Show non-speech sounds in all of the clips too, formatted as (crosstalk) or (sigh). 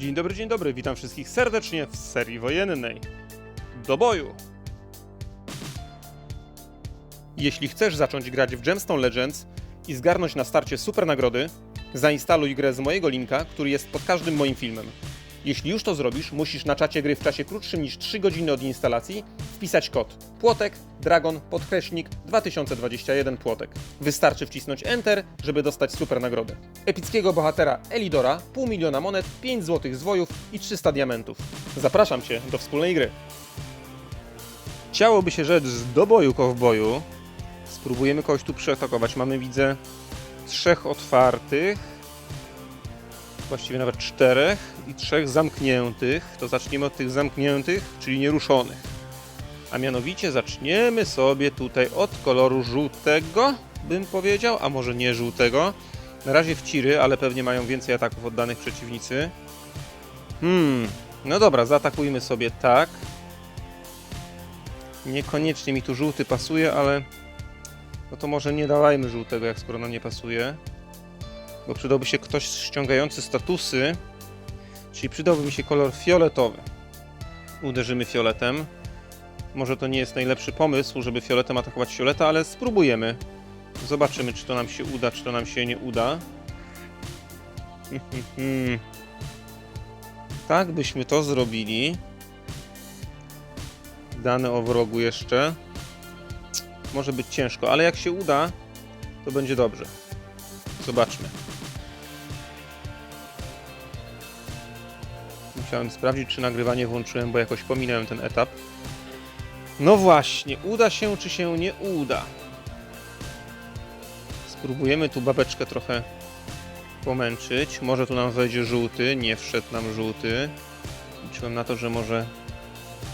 Dzień dobry, dzień dobry, witam wszystkich serdecznie w serii wojennej. Do boju! Jeśli chcesz zacząć grać w Gemstone Legends i zgarnąć na starcie super nagrody, zainstaluj grę z mojego linka, który jest pod każdym moim filmem. Jeśli już to zrobisz, musisz na czacie gry w czasie krótszym niż 3 godziny od instalacji wpisać kod płotek dragon podkreśnik 2021 płotek. Wystarczy wcisnąć Enter, żeby dostać super nagrodę. Epickiego bohatera Elidora, pół miliona monet, 5 złotych zwojów i 300 diamentów. Zapraszam Cię do wspólnej gry. Chciałoby się rzecz z doboju kowboju. Spróbujemy kogoś tu przeatakować. Mamy, widzę, trzech otwartych. Właściwie nawet czterech i trzech zamkniętych. To zaczniemy od tych zamkniętych, czyli nieruszonych. A mianowicie zaczniemy sobie tutaj od koloru żółtego, bym powiedział, a może nie żółtego. Na razie wciry, ale pewnie mają więcej ataków od danych przeciwnicy. Hmm, no dobra, zaatakujmy sobie tak. Niekoniecznie mi tu żółty pasuje, ale no to może nie dawajmy żółtego, jak skoro nam nie pasuje. Bo przydałby się ktoś ściągający statusy, czyli przydałby mi się kolor fioletowy. Uderzymy fioletem. Może to nie jest najlepszy pomysł, żeby fioletem atakować fioleta, ale spróbujemy. Zobaczymy, czy to nam się uda, czy to nam się nie uda. (laughs) tak byśmy to zrobili. Dane o wrogu jeszcze. Może być ciężko, ale jak się uda, to będzie dobrze. Zobaczmy. Musiałem sprawdzić, czy nagrywanie włączyłem, bo jakoś pominąłem ten etap. No właśnie, uda się, czy się nie uda. Spróbujemy tu babeczkę trochę pomęczyć. Może tu nam wejdzie żółty. Nie wszedł nam żółty. Liczyłem na to, że może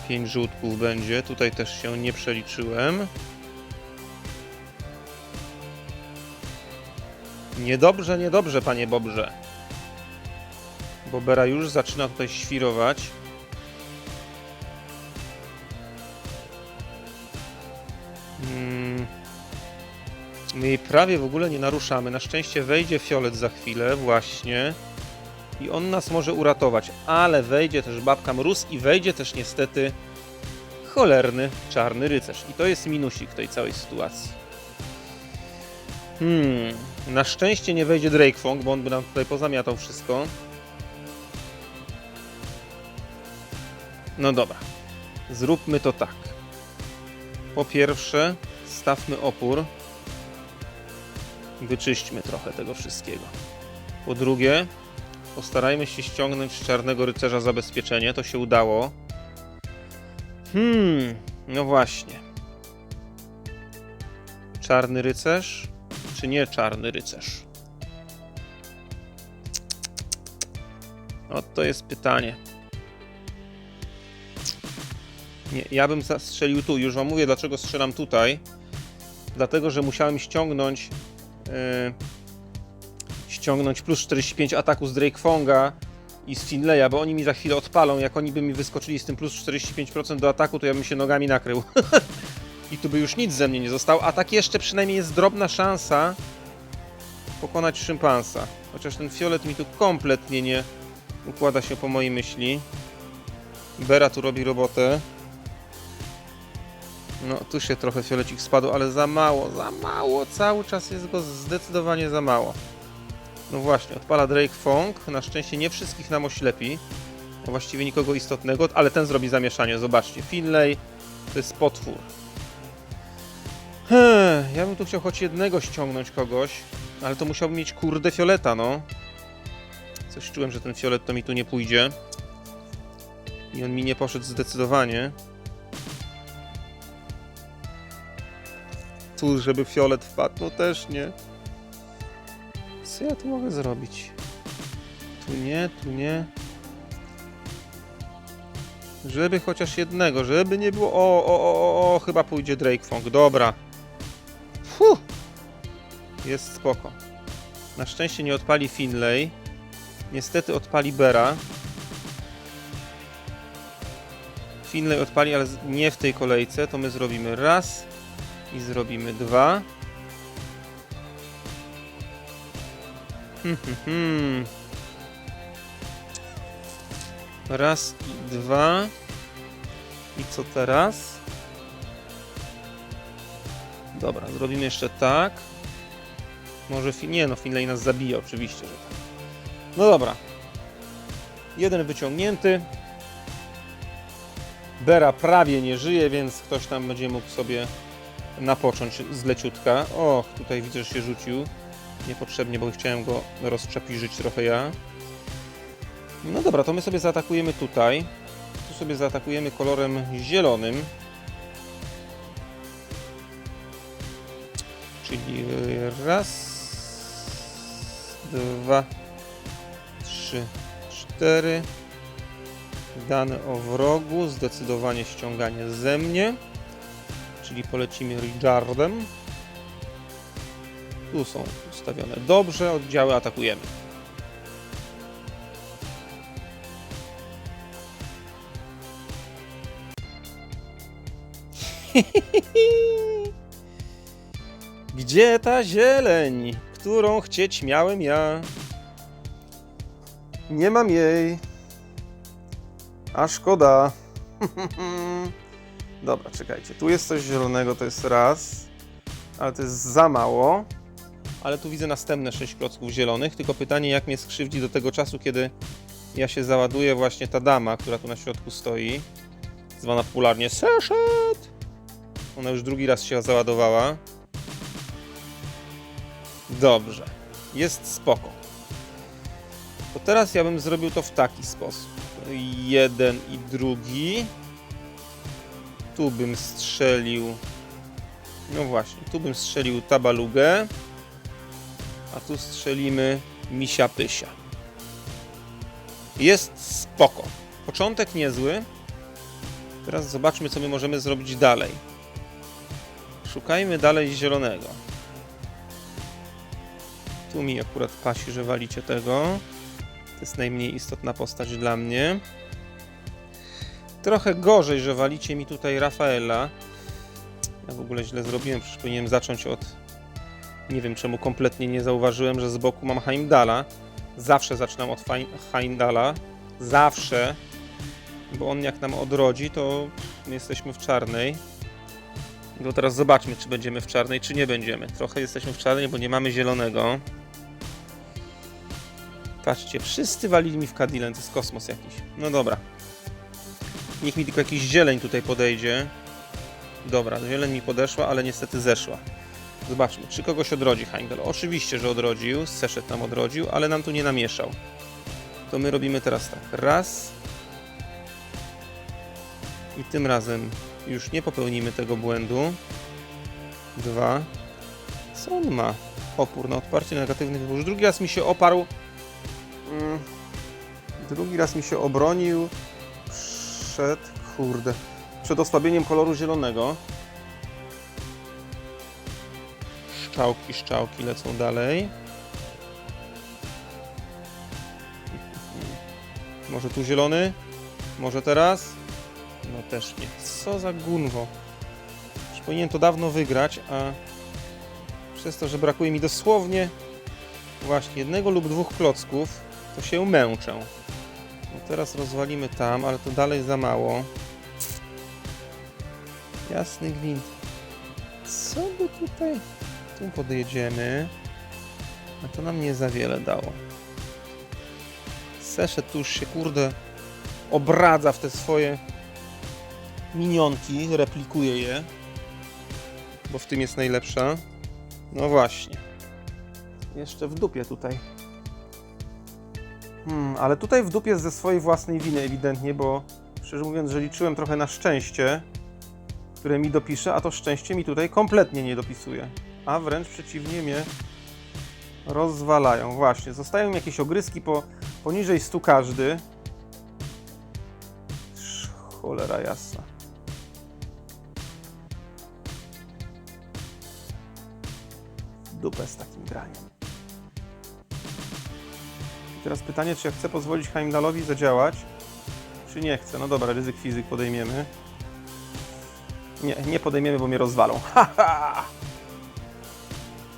5 żółtków będzie. Tutaj też się nie przeliczyłem. Niedobrze, niedobrze, panie Bobrze. Bobera już zaczyna tutaj świrować. Mm. My jej prawie w ogóle nie naruszamy. Na szczęście wejdzie fiolet za chwilę, właśnie. I on nas może uratować. Ale wejdzie też babka mróz i wejdzie też niestety cholerny czarny rycerz. I to jest minusik tej całej sytuacji. Hmm. Na szczęście nie wejdzie Drake Fong, bo on by nam tutaj pozamiatał wszystko. No dobra. Zróbmy to tak. Po pierwsze, stawmy opór. Wyczyśćmy trochę tego wszystkiego. Po drugie, postarajmy się ściągnąć z czarnego rycerza zabezpieczenie. To się udało. Hmm, no właśnie. Czarny rycerz, czy nie czarny rycerz? Oto jest pytanie. Nie, ja bym zastrzelił tu. Już wam mówię, dlaczego strzelam tutaj. Dlatego, że musiałem ściągnąć yy, ściągnąć plus 45 ataku z Drake Fonga i z Finleya, bo oni mi za chwilę odpalą. Jak oni by mi wyskoczyli z tym plus 45% do ataku, to ja bym się nogami nakrył. (laughs) I tu by już nic ze mnie nie zostało. A tak jeszcze przynajmniej jest drobna szansa pokonać szympansa. Chociaż ten fiolet mi tu kompletnie nie układa się po mojej myśli. Bera tu robi robotę. No, tu się trochę fiolecik spadł, ale za mało, za mało. Cały czas jest go zdecydowanie za mało. No właśnie, odpala Drake Fong. Na szczęście nie wszystkich nam oślepi. No właściwie nikogo istotnego, ale ten zrobi zamieszanie. Zobaczcie, Finlay to jest potwór. Hmm, ja bym tu chciał choć jednego ściągnąć kogoś, ale to musiałbym mieć kurde fioleta, no. Coś czułem, że ten fiolet to mi tu nie pójdzie. I on mi nie poszedł zdecydowanie. Tu, żeby fiolet wpadł, no też nie. Co ja tu mogę zrobić? Tu nie, tu nie. Żeby chociaż jednego, żeby nie było... O, o, o, o, chyba pójdzie Drake Fong. Dobra. Fuh. Jest spoko. Na szczęście nie odpali Finlay. Niestety odpali Bera. Finlay odpali, ale nie w tej kolejce. To my zrobimy raz i zrobimy dwa. Hmm, hmm, hmm. Raz i dwa. I co teraz? Dobra, zrobimy jeszcze tak. Może Fin... Nie no, Finlay nas zabije, oczywiście, że tak. No dobra. Jeden wyciągnięty. Bera prawie nie żyje, więc ktoś tam będzie mógł sobie napocząć z leciutka. O, tutaj widzę, że się rzucił. Niepotrzebnie, bo chciałem go rozczapiżyć trochę ja. No dobra, to my sobie zaatakujemy tutaj. Tu sobie zaatakujemy kolorem zielonym. Czyli raz, dwa, trzy, cztery. Dane o wrogu, zdecydowanie ściąganie ze mnie. Czyli polecimy Richardem. Tu są ustawione dobrze, oddziały atakujemy. (laughs) Gdzie ta zieleń, którą chcieć miałem ja? Nie mam jej. A szkoda. (laughs) Dobra, czekajcie. Tu jest coś zielonego, to jest raz. Ale to jest za mało. Ale tu widzę następne 6 klocków zielonych. Tylko pytanie, jak mnie skrzywdzi do tego czasu, kiedy ja się załaduję właśnie ta dama, która tu na środku stoi. Zwana popularnie Seshet. Ona już drugi raz się załadowała. Dobrze. Jest spoko. To teraz ja bym zrobił to w taki sposób. Jeden i drugi. Tu bym strzelił. No właśnie, tu bym strzelił tabalugę. A tu strzelimy misia pysia. Jest spoko. Początek niezły. Teraz zobaczmy, co my możemy zrobić dalej. Szukajmy dalej zielonego. Tu mi akurat pasi, że walicie tego. To jest najmniej istotna postać dla mnie. Trochę gorzej, że walicie mi tutaj Rafaela. Ja w ogóle źle zrobiłem, przecież powinienem zacząć od... Nie wiem czemu kompletnie nie zauważyłem, że z boku mam Heimdala. Zawsze zaczynam od Heimdala. Zawsze. Bo on jak nam odrodzi, to my jesteśmy w czarnej. No teraz zobaczmy, czy będziemy w czarnej, czy nie będziemy. Trochę jesteśmy w czarnej, bo nie mamy zielonego. Patrzcie, wszyscy walili mi w Kadilen, to jest kosmos jakiś. No dobra. Niech mi tylko jakiś zieleń tutaj podejdzie. Dobra, zieleń mi podeszła, ale niestety zeszła. Zobaczmy, czy kogoś odrodzi Heimdall. Oczywiście, że odrodził, Seshet nam odrodził, ale nam tu nie namieszał. To my robimy teraz tak. Raz. I tym razem już nie popełnimy tego błędu. Dwa. Co on ma? Opór na odparcie negatywnych wybuchów. Drugi raz mi się oparł. Mm. Drugi raz mi się obronił przed. Kurde. Przed osłabieniem koloru zielonego. Szczałki, szczałki lecą dalej. Może tu zielony? Może teraz? No też nie. Co za gunwo. Już powinien to dawno wygrać, a przez to, że brakuje mi dosłownie właśnie jednego lub dwóch klocków, to się męczę. Teraz rozwalimy tam, ale to dalej za mało. Jasny gwint. Co by tutaj... Tu podjedziemy. A to nam nie za wiele dało. Seshet tu już się, kurde, obradza w te swoje minionki, replikuje je. Bo w tym jest najlepsza. No właśnie. Jeszcze w dupie tutaj. Hmm, ale tutaj w dupie ze swojej własnej winy ewidentnie, bo szczerze mówiąc, że liczyłem trochę na szczęście, które mi dopisze, a to szczęście mi tutaj kompletnie nie dopisuje. A wręcz przeciwnie mnie rozwalają. Właśnie, zostają jakieś ogryski po, poniżej 100 każdy. Cholera jasna. Dupę z takim graniem. Teraz pytanie, czy ja chcę pozwolić Heimdallowi zadziałać, czy nie chcę. No dobra, ryzyk fizyk podejmiemy. Nie, nie podejmiemy, bo mnie rozwalą. (laughs) Haha!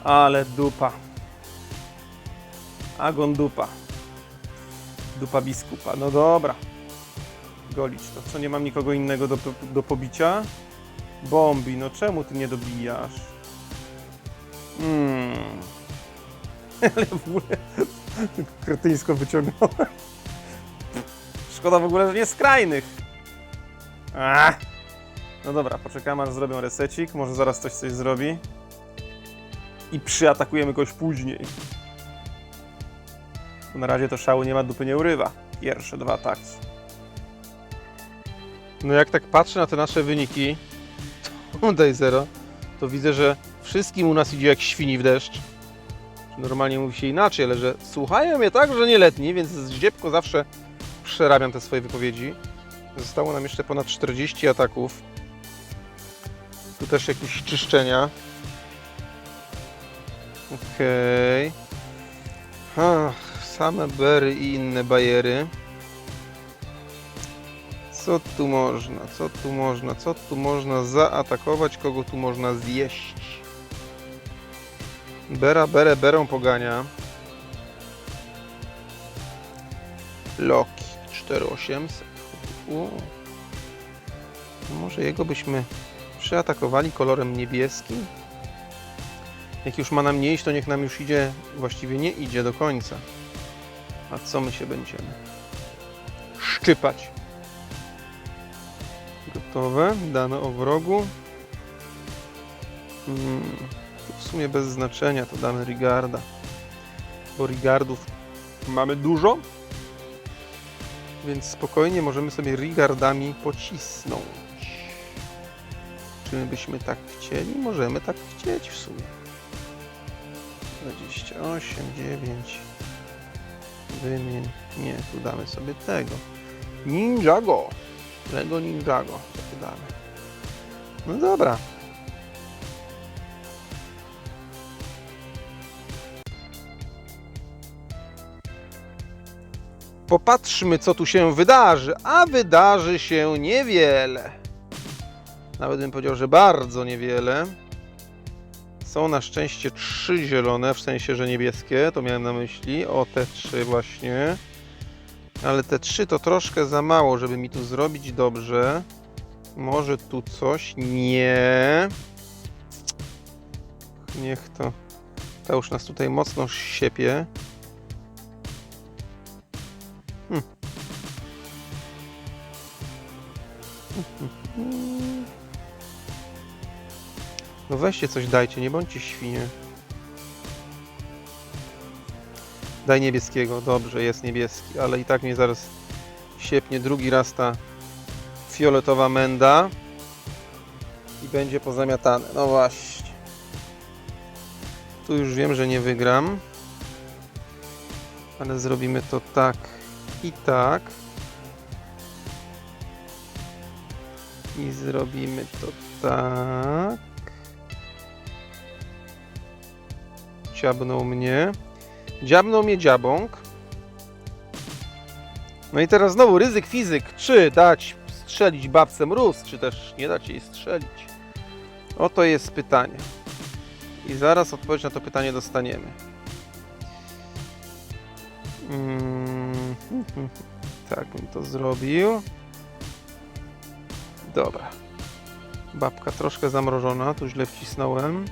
Ale dupa. Agon dupa. Dupa biskupa. No dobra. golić to. Co, nie mam nikogo innego do, do pobicia? Bombi, no czemu ty nie dobijasz? Hmm. (laughs) Ale w ogóle kretyńsko wyciągnąłem. Szkoda w ogóle, że nie skrajnych. Ach. No dobra, poczekamy aż zrobią resecik, może zaraz ktoś coś zrobi. I przyatakujemy kogoś później. Bo na razie to szału nie ma, dupy nie urywa. Pierwsze dwa ataki. No jak tak patrzę na te nasze wyniki, (laughs) to daj zero, to widzę, że wszystkim u nas idzie jak świni w deszcz. Normalnie mówi się inaczej, ale że słuchają mnie tak, że nieletni, więc zdziepko zawsze przerabiam te swoje wypowiedzi. Zostało nam jeszcze ponad 40 ataków. Tu też jakieś czyszczenia. Okej. Okay. Same bery i inne bajery. Co tu można? Co tu można? Co tu można zaatakować? Kogo tu można zjeść? Bera, berę, berą pogania. Loki 4800. U. Może jego byśmy przeatakowali kolorem niebieskim? Jak już ma nam nie iść, to niech nam już idzie, właściwie nie idzie do końca. A co my się będziemy? Szczypać. Gotowe. Dane o wrogu. Hmm. W sumie bez znaczenia to damy Rigarda. Bo Rigardów mamy dużo. Więc spokojnie możemy sobie Rigardami pocisnąć. Czy my byśmy tak chcieli? Możemy tak chcieć w sumie. 28, 9. Wymień. Nie, tu damy sobie tego. Ninjago. Lego Ninjago. sobie damy. No dobra. Popatrzmy, co tu się wydarzy, a wydarzy się niewiele. Nawet bym powiedział, że bardzo niewiele. Są na szczęście trzy zielone, w sensie, że niebieskie, to miałem na myśli. O, te trzy właśnie. Ale te trzy to troszkę za mało, żeby mi tu zrobić dobrze. Może tu coś? Nie. Niech to. To już nas tutaj mocno siepie. Hmm. No weźcie coś dajcie, nie bądźcie świnie. Daj niebieskiego, dobrze, jest niebieski, ale i tak mnie zaraz siepnie drugi raz ta fioletowa menda i będzie pozamiatane. No właśnie. Tu już wiem, że nie wygram, ale zrobimy to tak i tak. I zrobimy to tak. Dziabnął mnie. Dziabnął mnie dziabąk. No i teraz znowu ryzyk fizyk. Czy dać strzelić babce mróz, czy też nie dać jej strzelić? Oto jest pytanie. I zaraz odpowiedź na to pytanie dostaniemy. (laughs) Tak bym to zrobił. Dobra. Babka troszkę zamrożona, tu źle wcisnąłem.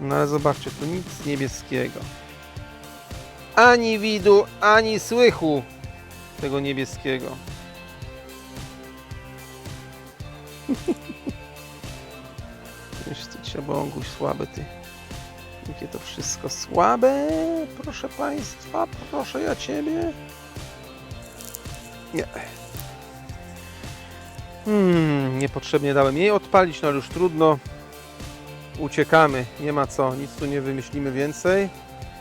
No ale zobaczcie, tu nic niebieskiego. Ani widu, ani słychu tego niebieskiego. Wiesz ty, ciabąguś, słaby ty. Jakie to wszystko słabe, proszę Państwa, proszę ja Ciebie. Nie. Hmm, niepotrzebnie dałem jej odpalić, no ale już trudno. Uciekamy, nie ma co, nic tu nie wymyślimy więcej.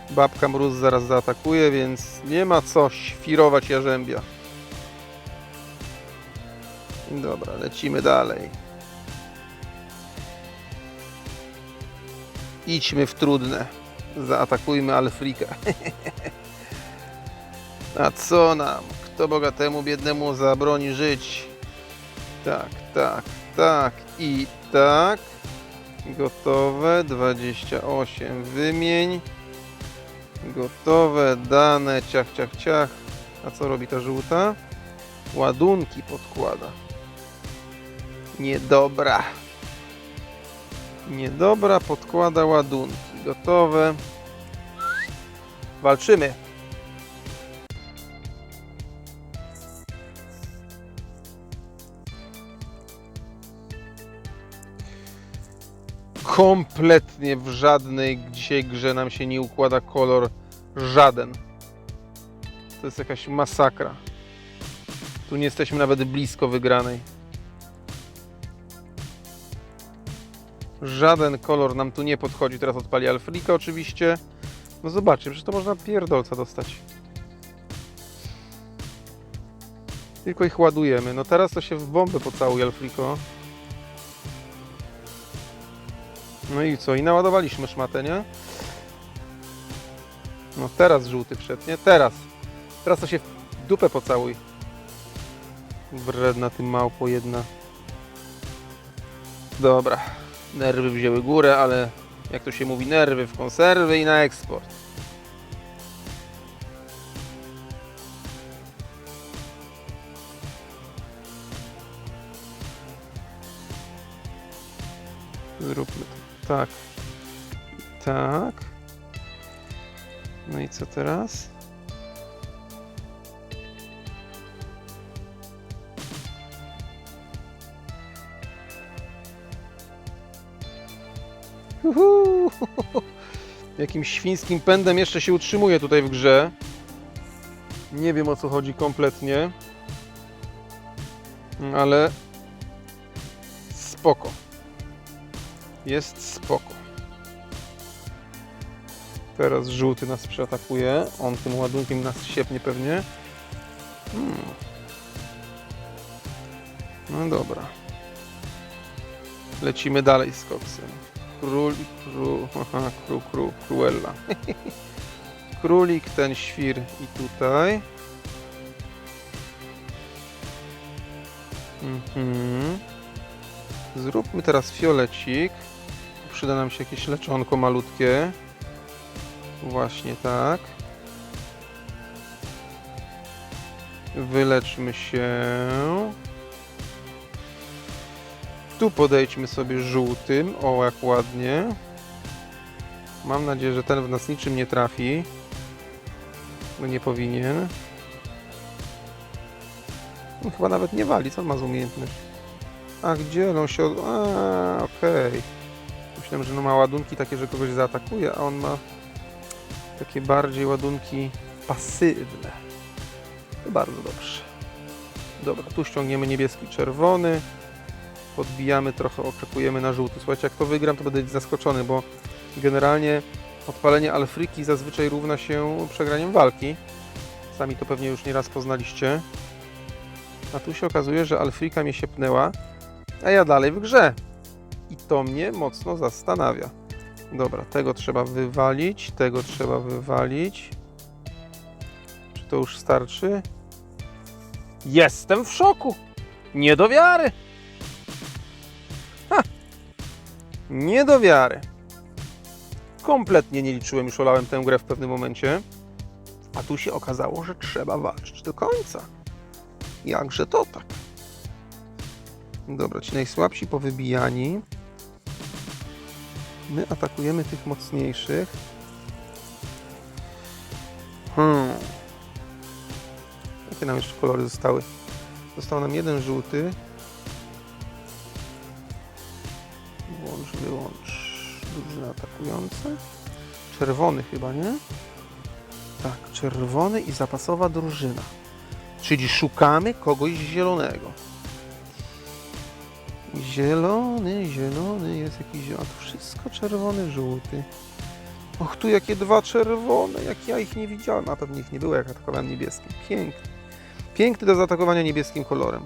Babka mróz zaraz zaatakuje, więc nie ma co świrować jarzębia. Dobra, lecimy dalej. Idźmy w trudne. Zaatakujmy Alfrika. (laughs) A co nam? Kto bogatemu, biednemu zabroni żyć? Tak, tak, tak i tak. Gotowe. 28. Wymień. Gotowe. Dane. Ciach, ciach, ciach. A co robi ta żółta? ładunki podkłada. Niedobra. Niedobra podkłada ładunki. Gotowe. Walczymy. Kompletnie w żadnej dzisiaj grze nam się nie układa kolor żaden. To jest jakaś masakra. Tu nie jesteśmy nawet blisko wygranej. Żaden kolor nam tu nie podchodzi. Teraz odpali Alfrika oczywiście. No zobaczcie, przecież to można pierdolca dostać. Tylko ich ładujemy. No teraz to się w bombę pocałuj Alfriko. No i co? I naładowaliśmy szmatę, nie? No teraz żółty wszedł, nie? Teraz. Teraz to się w dupę pocałuj. Wredna ty małpo jedna. Dobra. Nerwy wzięły górę, ale jak to się mówi, nerwy w konserwy i na eksport. Zróbmy to tak. Tak. No i co teraz? Uhu. Jakim świńskim pędem jeszcze się utrzymuje tutaj w grze. Nie wiem o co chodzi kompletnie. Ale spoko. Jest spoko. Teraz żółty nas przeatakuje. On tym ładunkiem nas siepnie pewnie. Hmm. No dobra. Lecimy dalej z koksem. Król król. Aha, król, król, kruella. (laughs) Królik, ten świr i tutaj. Mhm. Zróbmy teraz fiolecik. Przyda nam się jakieś leczonko malutkie. Właśnie tak. Wyleczmy się. Tu podejdźmy sobie żółtym. O, jak ładnie. Mam nadzieję, że ten w nas niczym nie trafi. No nie powinien. On chyba nawet nie wali. Co ma za umiejętność? A gdzie on się... Od... A, okej. Myślałem, że no ma ładunki takie, że kogoś zaatakuje, a on ma takie bardziej ładunki pasywne. To bardzo dobrze. Dobra, tu ściągniemy niebieski, czerwony. Podbijamy trochę, oczekujemy na żółty. Słuchajcie, jak to wygram, to będę zaskoczony, bo generalnie odpalenie Alfriki zazwyczaj równa się przegraniem walki. Sami to pewnie już nieraz poznaliście. A tu się okazuje, że Alfrika mnie siepnęła, a ja dalej w grze. I to mnie mocno zastanawia. Dobra, tego trzeba wywalić, tego trzeba wywalić. Czy to już starczy? Jestem w szoku! Nie do wiary! Nie do wiary. Kompletnie nie liczyłem, już olałem tę grę w pewnym momencie. A tu się okazało, że trzeba walczyć do końca. Jakże to tak? Dobra, ci najsłabsi powybijani. My atakujemy tych mocniejszych. Hmm. Jakie nam jeszcze kolory zostały? Został nam jeden żółty. Czerwony chyba, nie? Tak, czerwony i zapasowa drużyna. Czyli szukamy kogoś zielonego. Zielony, zielony, jest jakiś zielony. A to wszystko czerwony, żółty. Och, tu jakie dwa czerwone, jak ja ich nie widziałem. A pewnie ich nie było, jak atakowałem niebieskim. Piękny. Piękny do zaatakowania niebieskim kolorem.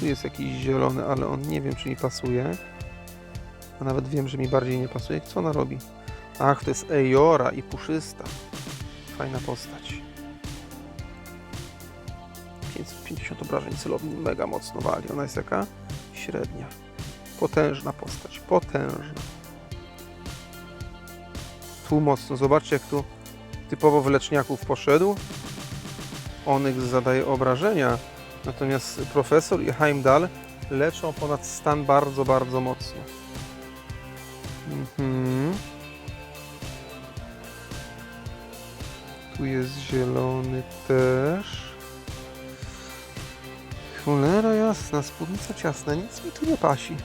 Tu jest jakiś zielony, ale on nie wiem, czy mi pasuje. A nawet wiem, że mi bardziej nie pasuje. Co ona robi? Ach, to jest Eora i puszysta. Fajna postać. 550 obrażeń celowni, mega mocno wali. Ona jest jaka? Średnia. Potężna postać, potężna. Tu mocno, zobaczcie jak tu typowo w leczniaków poszedł. Onyx zadaje obrażenia, natomiast profesor i Heimdall leczą ponad stan bardzo, bardzo mocno. Mhm. Tu jest zielony też. Cholera jasna, spódnica ciasna, nic mi tu nie pasi.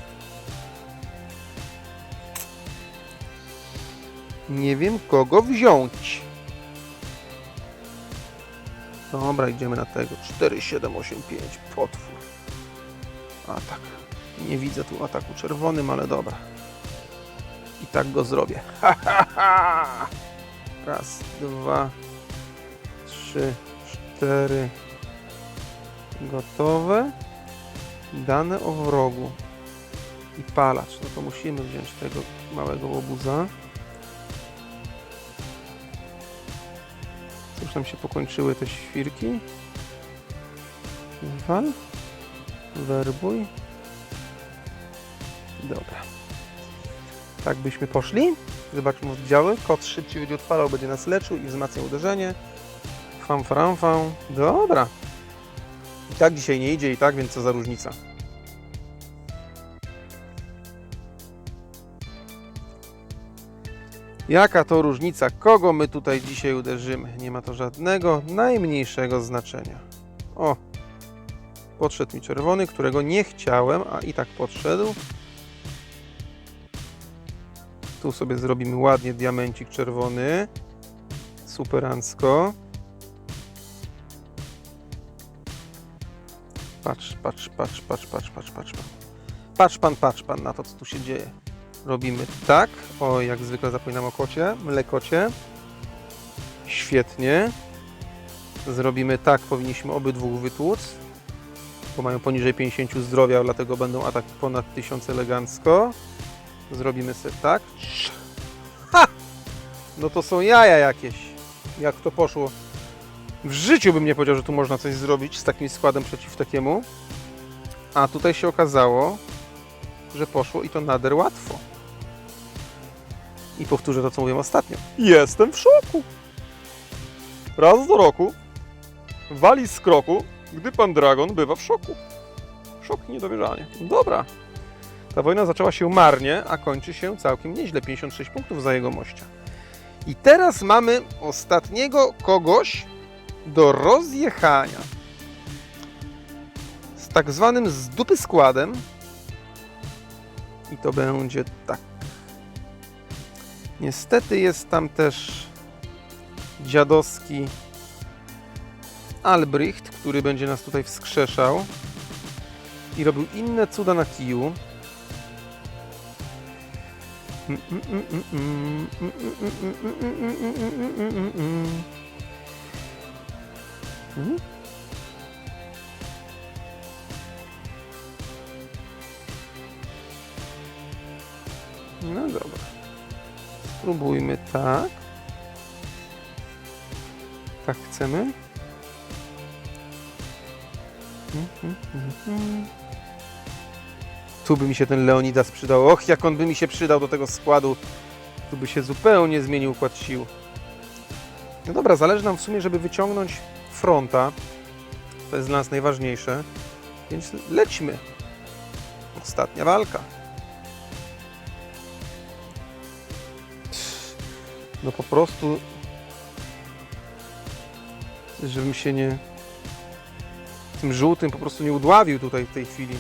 Nie wiem kogo wziąć. Dobra, idziemy na tego. 4785, potwór. Atak. Nie widzę tu ataku czerwonym, ale dobra. Tak go zrobię. (laughs) Raz, dwa, trzy, cztery. Gotowe. Dane o wrogu. I palacz. No to musimy wziąć tego małego łobuza. Już nam się pokończyły te świrki. Wal. Werbuj. Dobra. Tak byśmy poszli. Zobaczmy oddziały. Kot szybciej będzie odpalał, będzie nas leczył i wzmacniał uderzenie. Fam, fam, fam. Dobra. I tak dzisiaj nie idzie i tak, więc co za różnica. Jaka to różnica? Kogo my tutaj dzisiaj uderzymy? Nie ma to żadnego najmniejszego znaczenia. O! Podszedł mi czerwony, którego nie chciałem, a i tak podszedł. Tu sobie zrobimy ładnie diamencik czerwony. Superancko. Patrz, patrz, patrz, patrz, patrz, patrz, patrz pan. Patrz pan, patrz pan na to, co tu się dzieje. Robimy tak. O, jak zwykle zapominam o kocie. Mlekocie. Świetnie. Zrobimy tak. Powinniśmy obydwu wytłuc. Bo mają poniżej 50 zdrowia, dlatego będą ataki ponad 1000 elegancko. Zrobimy sobie tak. Ha! No to są jaja jakieś. Jak to poszło. W życiu bym nie powiedział, że tu można coś zrobić z takim składem przeciw takiemu. A tutaj się okazało, że poszło i to nader łatwo. I powtórzę to, co mówiłem ostatnio. Jestem w szoku. Raz do roku wali z kroku, gdy pan Dragon bywa w szoku. Szok i niedowierzanie. Dobra. Ta wojna zaczęła się marnie, a kończy się całkiem nieźle. 56 punktów za jego mościa. I teraz mamy ostatniego kogoś do rozjechania. Z tak zwanym z dupy składem. I to będzie tak. Niestety jest tam też dziadowski Albrecht, który będzie nas tutaj wskrzeszał i robił inne cuda na kiju. No dobra. Spróbujmy tak. Tak chcemy. Mhm, mhm. Tu by mi się ten Leonidas przydał. Och, jak on by mi się przydał do tego składu. Tu by się zupełnie zmienił układ sił. No dobra, zależy nam w sumie, żeby wyciągnąć fronta. To jest dla nas najważniejsze. Więc lećmy. Ostatnia walka. No po prostu... Żebym się nie... Tym żółtym po prostu nie udławił tutaj w tej chwili.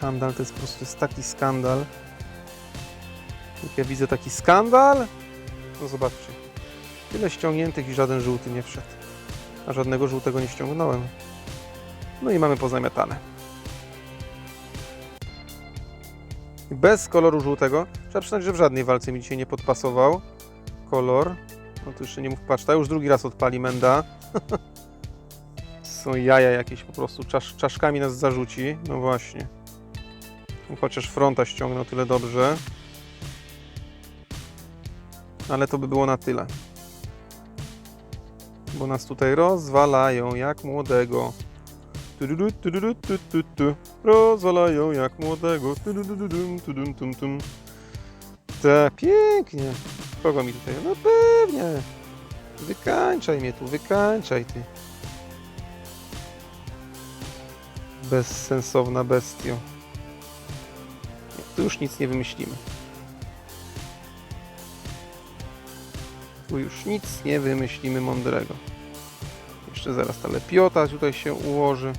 Skandal, to jest po prostu jest taki skandal. Jak ja widzę taki skandal, no zobaczcie. Tyle ściągniętych i żaden żółty nie wszedł. A żadnego żółtego nie ściągnąłem. No i mamy pozamiatane. Bez koloru żółtego. Trzeba przyznać, że w żadnej walce mi dzisiaj nie podpasował kolor. No to jeszcze nie mów, patrz, ta już drugi raz odpali Menda. (laughs) Są jaja jakieś po prostu, czasz, czaszkami nas zarzuci. No właśnie. Chociaż fronta ściągnął tyle dobrze. Ale to by było na tyle. Bo nas tutaj rozwalają jak młodego. Rozwalają jak młodego. Tak, pięknie. Kogo mi tutaj? No pewnie. Wykańczaj mnie tu, wykańczaj ty. Bezsensowna bestio. Tu już nic nie wymyślimy. Tu już nic nie wymyślimy mądrego. Jeszcze zaraz ta lepiota tutaj się ułoży.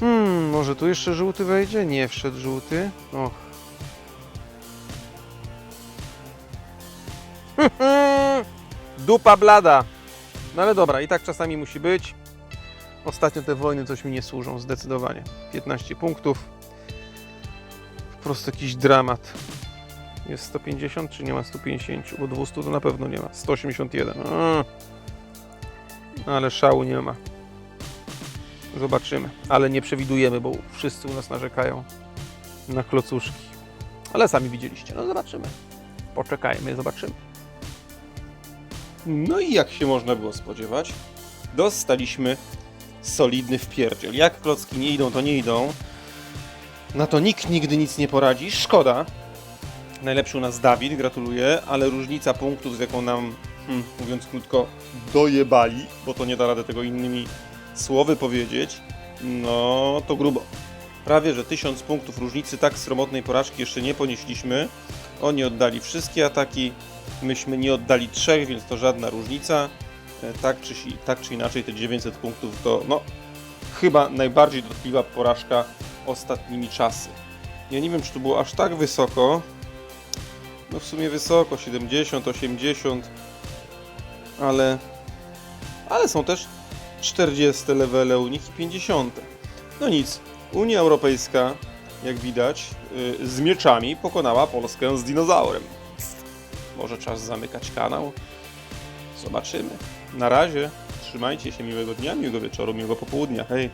Hmm, może tu jeszcze żółty wejdzie? Nie wszedł żółty. Och. (laughs) Dupa blada. No ale dobra, i tak czasami musi być. Ostatnio te wojny coś mi nie służą, zdecydowanie. 15 punktów. Prostu jakiś dramat. Jest 150 czy nie ma 150? Bo 200 to na pewno nie ma. 181. A. Ale szału nie ma. Zobaczymy. Ale nie przewidujemy, bo wszyscy u nas narzekają na klocuszki. Ale sami widzieliście. No zobaczymy. Poczekajmy, zobaczymy. No i jak się można było spodziewać, dostaliśmy solidny wpierdziel. Jak klocki nie idą, to nie idą. Na to nikt nigdy nic nie poradzi. Szkoda. Najlepszy u nas Dawid, gratuluję, ale różnica punktów, z jaką nam, hmm, mówiąc krótko, dojebali, bo to nie da rady tego innymi słowy powiedzieć, no to grubo. Prawie, że 1000 punktów różnicy tak sromotnej porażki jeszcze nie ponieśliśmy. Oni oddali wszystkie ataki, myśmy nie oddali trzech, więc to żadna różnica. E, Tak czy, tak czy inaczej te 900 punktów to no, chyba najbardziej dotkliwa porażka ostatnimi czasy. Ja nie wiem, czy to było aż tak wysoko. No w sumie wysoko, 70, 80, ale, ale są też 40 levele u nich i 50. No nic, Unia Europejska, jak widać, y, z mieczami pokonała Polskę z dinozaurem. Może czas zamykać kanał? Zobaczymy. Na razie, trzymajcie się, miłego dnia, miłego wieczoru, miłego popołudnia. Hej!